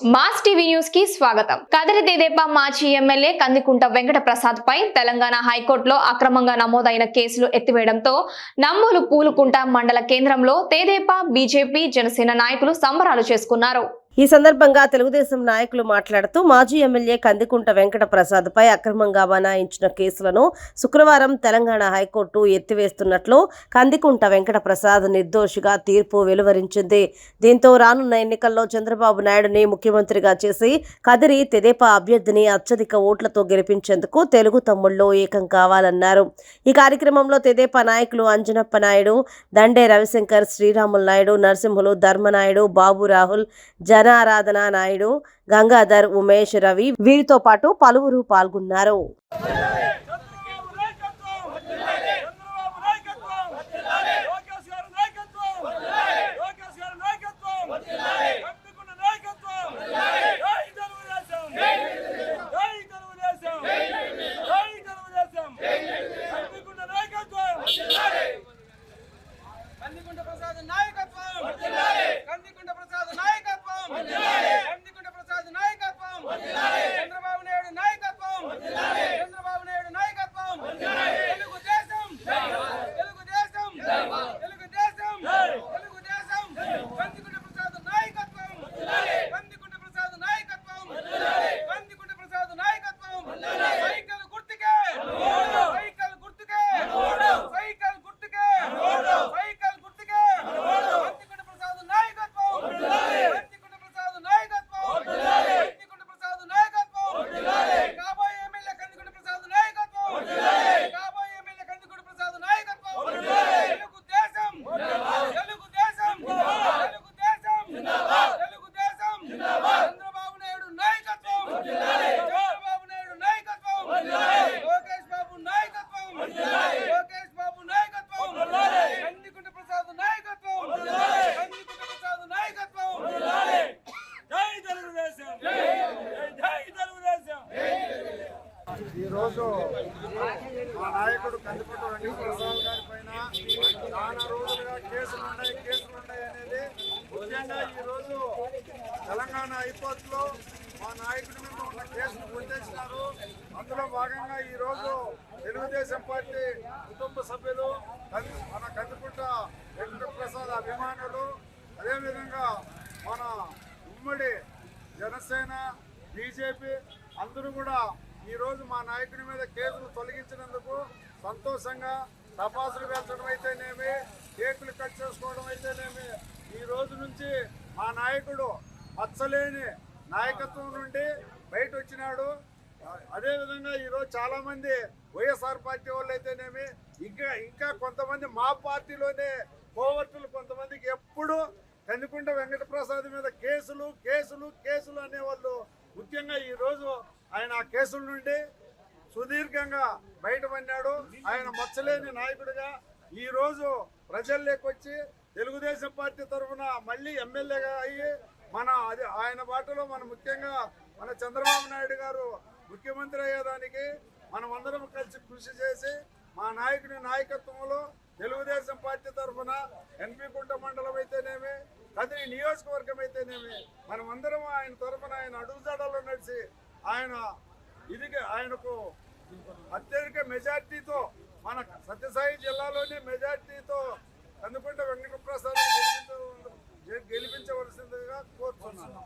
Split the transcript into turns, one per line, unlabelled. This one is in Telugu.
మాస్ టీవీ న్యూస్కి స్వాగతం. కదిరి తెదేపా మాజీ ఎమ్మెల్యే కందికుంట వెంకట ప్రసాద్ పై తెలంగాణ హైకోర్టులో అక్రమంగా నమోదైన కేసులు ఎత్తివేయడంతో నమ్మూలు పూలుకుంట మండల కేంద్రంలో తేదేపా బీజేపీ జనసేన నాయకులు సంబరాలు చేసుకున్నారు.
ఈ సందర్భంగా తెలుగుదేశం నాయకులు మాట్లాడుతూ మాజీ ఎమ్మెల్యే కందికుంట వెంకట ప్రసాద్పై అక్రమంగా బనాయించిన కేసులను శుక్రవారం తెలంగాణ హైకోర్టు ఎత్తివేస్తున్నట్లు కందికుంట వెంకట ప్రసాద్ నిర్దోషిగా తీర్పు వెలువరించింది. దీంతో రానున్న ఎన్నికల్లో చంద్రబాబు నాయుడుని ముఖ్యమంత్రిగా చేసి కదిరి తెదేపా అభ్యర్థిని అత్యధిక ఓట్లతో గెలిపించేందుకు తెలుగు తమ్ముళ్ళు ఏకం కావాలన్నారు. ఈ కార్యక్రమంలో తెదేపా నాయకులు అంజనప్ప నాయుడు దండే రవిశంకర్ శ్రీరాములు నాయుడు నరసింహులు ధర్మనాయుడు బాబు రాహుల్ జనారాధన నాయుడు గంగాధర్ ఉమేష్ రవి వీరితో పాటు పలువురు పాల్గొన్నారు
చంద్రబాబు నాయకత్వం చంద్రబాబు నాయకత్వం లోకేష్ గారి నాయకత్వం లోకేష్ గారి నాయకత్వం కందుకున్న నాయకత్వం జై తెలుగుదేశం జై తెలుగుదేశం జై తెలుగుదేశం కందుకున్న నాయకత్వం
కందికుంట ప్రసాద్ నాయకత్వం కందికుంట ప్రసాద్ నాయకత్వం కందికుంట ప్రసాద్ నాయకత్వం చంద్రబాబు నాయుడు నాయకత్వం చంద్రబాబు నాయుడు నాయకత్వం తెలుగుదేశం తెలుగుదేశం తెలుగుదేశం తెలుగుదేశం కందికుంట ప్రసాద్ నాయకత్వం కందికుంట ప్రసాద్ నాయకత్వం కందికుంట ప్రసాద్ నాయకత్వం సైకిల్ గుర్తుకే సైకిల్ గుర్తుకే సైకిల్ గుర్తుకే సైకిల్ గుర్తుకే కందికుంట ప్రసాద్ నాయకత్వం కందికుంట ప్రసాద్ నాయకత్వం కందికుంట ప్రసాద్ నాయకత్వం కాబోయే ఎమ్మెల్యే కందికుంట ప్రసాద్ నాయకత్వం కాబోయే ఎమ్మెల్యే కందికుంట ప్రసాద్ నాయకత్వం తెలుగుదేశం తెలుగుదేశం తెలుగుదేశం తెలుగుదేశం చంద్రబాబు నాయుడు నాయకత్వం చంద్రబాబు నాయుడు నాయకత్వం లోకేష్ బాబు నాయకత్వం లోకేష్ బాబు నాయకత్వం కందికుంట ప్రసాద్ నాయకత్వం కందికుంట ప్రసాద్ నాయకత్వం
జై తెలుగుదేశం జై జై తెలుగుదేశం
ఈరోజు మా నాయకుడు కందిపట్టు వెంకటప్రసాద్ గారి పైన చాలా రోజులుగా కేసులు ఉన్నాయి కేసులు ఉన్నాయి అనేది ముఖ్యంగా ఈరోజు తెలంగాణ హైకోర్టులో మా నాయకుడి మీద ఉన్న కేసును గుర్తించినారు అందులో భాగంగా ఈరోజు తెలుగుదేశం పార్టీ కుటుంబ సభ్యులు కంది- మన కందిపుట్ట వెంకటప్రసాద్ అభిమానులు అదేవిధంగా మన ఉమ్మడి జనసేన బీజేపీ అందరూ కూడా ఈరోజు మా నాయకుడి మీద కేసులు తొలగించినందుకు సంతోషంగా తపాసులు పెంచడం అయితేనేమి కేకులు కట్ చేసుకోవడం అయితేనేమి ఈ రోజు నుంచి మా నాయకుడు మచ్చలేని నాయకత్వం నుండి బయట వచ్చినాడు. అదేవిధంగా ఈరోజు చాలామంది వైఎస్ఆర్ పార్టీ వాళ్ళు అయితేనేమి ఇంకా ఇంకా కొంతమంది మా పార్టీలోనే కోవర్టులు కొంతమందికి ఎప్పుడూ కందికుంట వెంకటప్రసాద్ మీద కేసులు కేసులు కేసులు అనేవాళ్ళు. ముఖ్యంగా ఈరోజు ఆయన ఆ కేసుల నుండి సుదీర్ఘంగా బయటపడినాడు. ఆయన మచ్చలేని నాయకుడిగా ఈరోజు ప్రజల్లోకి వచ్చి తెలుగుదేశం పార్టీ తరఫున మళ్ళీ ఎమ్మెల్యేగా అయ్యి మన అది ఆయన బాటలో మన ముఖ్యంగా మన చంద్రబాబు నాయుడు గారు ముఖ్యమంత్రి అయ్యేదానికి మనం అందరం కలిసి కృషి చేసి మా నాయకుని నాయకత్వంలో తెలుగుదేశం పార్టీ తరఫున ఎన్పీ కుంట మండలం అయితేనేమి కదిరి నియోజకవర్గం అయితేనేమి. మనం అందరం ఆయన తరఫున ఆయన అడుగుజాడలో నడిచి ఆయన ఇది ఆయనకు అత్యధిక మెజార్టీతో మన సత్యసాయి జిల్లాలోని మెజార్టీతో కందుకుంట వెంకటప్రసాద్ గెలిపించవలసిందిగా కోరుతున్నాను